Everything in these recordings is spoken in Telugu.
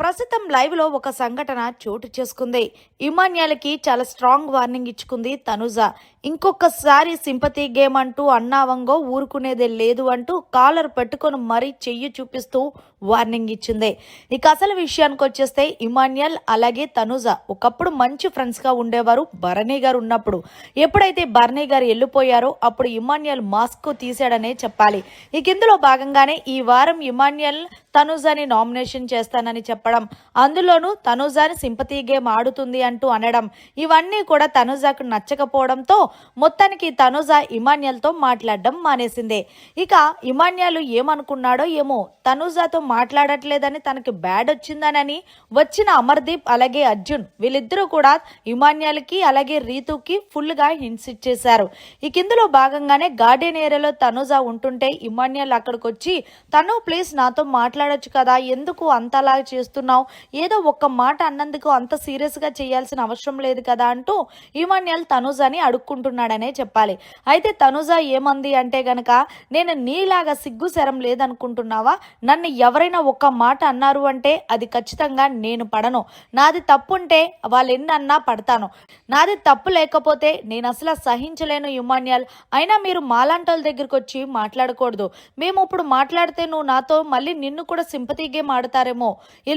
ప్రస్తుతం లైవ్లో ఒక సంఘటన చోటు చేసుకుంది. ఇమాన్యాలకి చాలా స్ట్రాంగ్ వార్నింగ్ ఇచ్చుకుంది తనుజ. ఇంకొకసారి సింపతి గేమ్ అంటూ అన్నావంగో ఊరుకునేదే లేదు అంటూ కాలర్ పెట్టుకొని మరీ చెయ్యి చూపిస్తూ వార్నింగ్ ఇచ్చింది. ఇక అసలు విషయానికి వచ్చేస్తే ఇమాన్యల్ అలాగే తనుజ ఒకప్పుడు మంచి ఫ్రెండ్స్గా ఉండేవారు భరణి గారు ఉన్నప్పుడు. ఎప్పుడైతే భరణి గారు వెళ్ళిపోయారో అప్పుడు ఇమాన్యల్ మాస్క్ తీశాడనే చెప్పాలి. ఇక ఇందులో భాగంగానే ఈ వారం ఇమాన్యల్ తనుజాని నామినేషన్ చేస్తానని చెప్పడం అందులోనూ తనుజాని సింపతి గేమ్ ఆడుతుంది అంటూ అనడం. ఇవన్నీ కూడా తనుజాకు నచ్చకపోవడంతో మొత్తానికి తనుజ ఇమాన్యల్తో మాట్లాడడం మానేసిందే. ఇక ఇమాన్యాలు ఏమనుకున్నాడో ఏమో తనుజాతో మాట్లాడట్లేదని తనకి బ్యాడ్ వచ్చిందనని వచ్చిన అమర్దీప్ అలాగే అర్జున్ వీళ్ళిద్దరూ కూడా ఇమాన్యాలకి అలాగే రీతుకి ఫుల్గా హింట్స్ ఇచ్చేశారు. ఇక ఇందులో భాగంగానే గార్డెన్ ఏరియాలో తనుజ ఉంటుంటే ఇమాన్యాల్ అక్కడికి వచ్చి తను ప్లీజ్ నాతో మాట్లాడొచ్చు కదా ఎందుకు అంతలా చేస్తున్నావు ఏదో ఒక్క మాట అన్నందుకు అంత సీరియస్గా చేయాల్సిన అవసరం లేదు కదా అంటూ ఇమాన్యాల్ తనుజని అడుక్కుంటున్నాడనే చెప్పాలి. అయితే తనుజ ఏమంది అంటే గనక నేను నీలాగా సిగ్గు శరం లేదనుకుంటున్నావా? నన్ను ఎవరైనా ఒక్క మాట అన్నారు అంటే అది ఖచ్చితంగా నేను పడను. నాది తప్పు ఉంటే వాళ్ళు ఎన్నన్నా పడతాను. నాది తప్పు లేకపోతే నేను అసలు సహించలేను ఇమాన్యాల్. అయినా మీరు మాలాంటోళ్ళ దగ్గరికి వచ్చి మాట్లాడకూడదు. మేము ఇప్పుడు మాట్లాడితే నువ్వు నాతో మళ్ళీ నిన్ను కూడా సింపతి గేమ్ ఆడతారేమో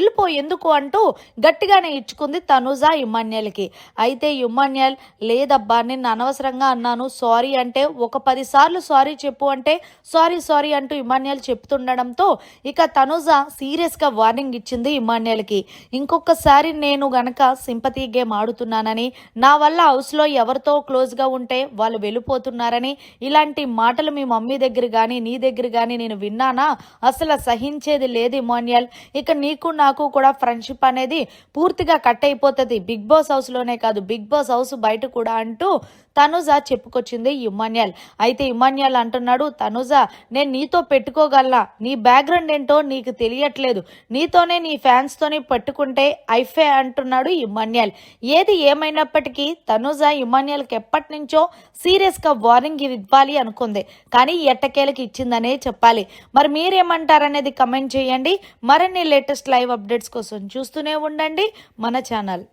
వెళ్ళిపో ఎందుకు అంటూ గట్టిగానే ఇచ్చుకుంది తనుజా ఇమాన్యాల్కి అయితే ఇమాన్యాల్ లేదబ్బా నిన్ను అనవసరంగా అన్నాను సారీ అంటే ఒక పదిసార్లు సారీ చెప్పు అంటే సారీ సారీ అంటూ ఇమాన్యాల్ చెప్తుండడంతో ఇక తనుజ సీరియస్గా వార్నింగ్ ఇచ్చింది ఇమాన్యాల్కి ఇంకొకసారి నేను గనక సింపతి గేమ్ ఆడుతున్నానని నా వల్ల హౌస్లో ఎవరితో క్లోజ్గా ఉంటే వాళ్ళు వెళ్ళిపోతున్నారని ఇలాంటి మాటలు మీ మమ్మీ దగ్గర కానీ నీ దగ్గర కానీ నేను విన్నానా? అసలు సహించేది లేదు ఇమాన్యాల్ ఇక నీకు నాకు కూడా ఫ్రెండ్షిప్ అనేది పూర్తిగా కట్ అయిపోతుంది. బిగ్ బాస్ హౌస్లోనే కాదు బిగ్ బాస్ హౌస్ బయట కూడా అంటూ తనుజ చెప్పుకొచ్చింది ఇమాన్యాల్ అయితే ఇమాన్యాల్ అంటున్నాడు తనుజ నేను నీతో పెట్టుకోగలనా? నీ బ్యాక్గ్రౌండ్ ఏంటో నీకు తెలియట్లేదు. నీతోనే నీ ఫ్యాన్స్ తోనే పెట్టుకుంటే ఐఫే అంటున్నాడు ఇమాన్యాల్ ఏది ఏమైనప్పటికీ తనుజ ఇమాన్యాల్కి ఎప్పటి నుంచో సీరియస్గా వార్నింగ్ ఇవ్వాలి అనుకుంది. కానీ ఎట్టకేలకి ఇచ్చిందనే చెప్పాలి. మరి మీరేమంటారనేది కమెంట్ చేయండి. మరిన్ని లేటెస్ట్ లైవ్ అప్డేట్స్ కోసం చూస్తూనే ఉండండి మన ఛానల్.